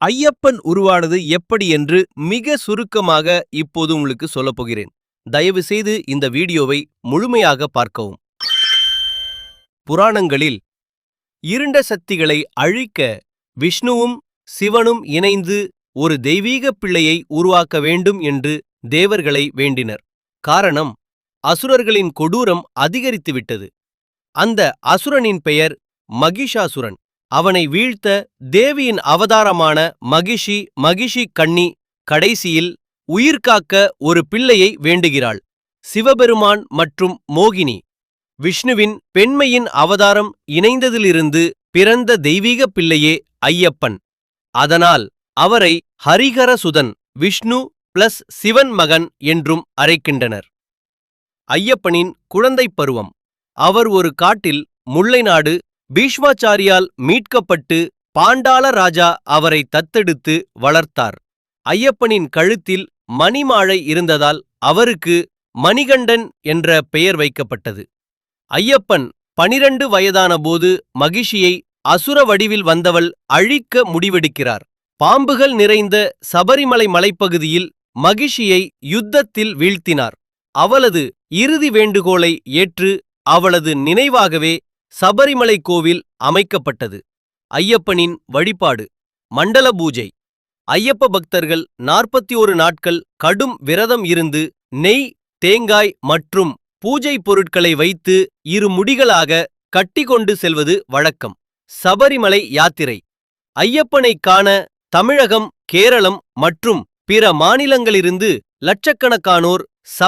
ஐயப்பன் உருவானது எப்படி என்று மிக சுருக்கமாக இப்போது உங்களுக்கு சொல்லப் போகிறேன். தயவு செய்து இந்த வீடியோவை முழுமையாக பார்க்கவும். புராணங்களில் இருண்ட சக்திகளை அழிக்க விஷ்ணுவும் சிவனும் இணைந்து ஒரு தெய்வீக பிள்ளையை உருவாக்க வேண்டும் என்று தேவர்களை வேண்டினர். காரணம் அசுரர்களின் கொடூரம் அதிகரித்துவிட்டது. அந்த அசுரனின் பெயர் மகிஷாசுரன். அவனை வீழ்த்த தேவியின் அவதாரமான மகிஷி மகிஷி கண்ணி கடைசியில் உயிர்காக்க ஒரு பிள்ளையை வேண்டுகிறாள். சிவபெருமான் மற்றும் மோகினி. விஷ்ணுவின் பெண்மையின் அவதாரம் இணைந்ததிலிருந்து பிறந்த தெய்வீக பிள்ளையே ஐயப்பன். அதனால் அவரை ஹரிஹரசுதன் விஷ்ணு பிளஸ் சிவன் மகன் என்றும் அழைக்கின்றனர். ஐயப்பனின் குழந்தைப் பருவம். அவர் ஒரு காட்டில் முல்லை நாடு பீஷ்மாச்சாரியால் மீட்கப்பட்டு பாண்டாள ராஜா அவரை தத்தெடுத்து வளர்த்தார். ஐயப்பனின் கழுத்தில் மணிமாழை இருந்ததால் அவருக்கு மணிகண்டன் என்ற பெயர் வைக்கப்பட்டது. ஐயப்பன் பனிரண்டு வயதானபோது மகிஷியை அசுர வடிவில் வந்தவள் அழிக்க முடிவெடுக்கிறார். பாம்புகள் நிறைந்த சபரிமலை மலைப்பகுதியில் மகிஷியை யுத்தத்தில் வீழ்த்தினார். அவளது இறுதி வேண்டுகோளை ஏற்று அவளது நினைவாகவே சபரிமலை கோவில் அமைக்கப்பட்டது. ஐயப்பனின் வழிபாடு. மண்டல பூஜை. ஐயப்ப பக்தர்கள் நாற்பத்தி ஒரு நாட்கள் கடும் விரதம் இருந்து நெய் தேங்காய் மற்றும் பூஜை பொருட்களை வைத்து இரு முடிகளாக கட்டிக்கொண்டு செல்வது வழக்கம். சபரிமலை யாத்திரை. ஐயப்பனை காண தமிழகம் கேரளம் மற்றும் பிற மாநிலங்களிலிருந்து லட்சக்கணக்கானோர்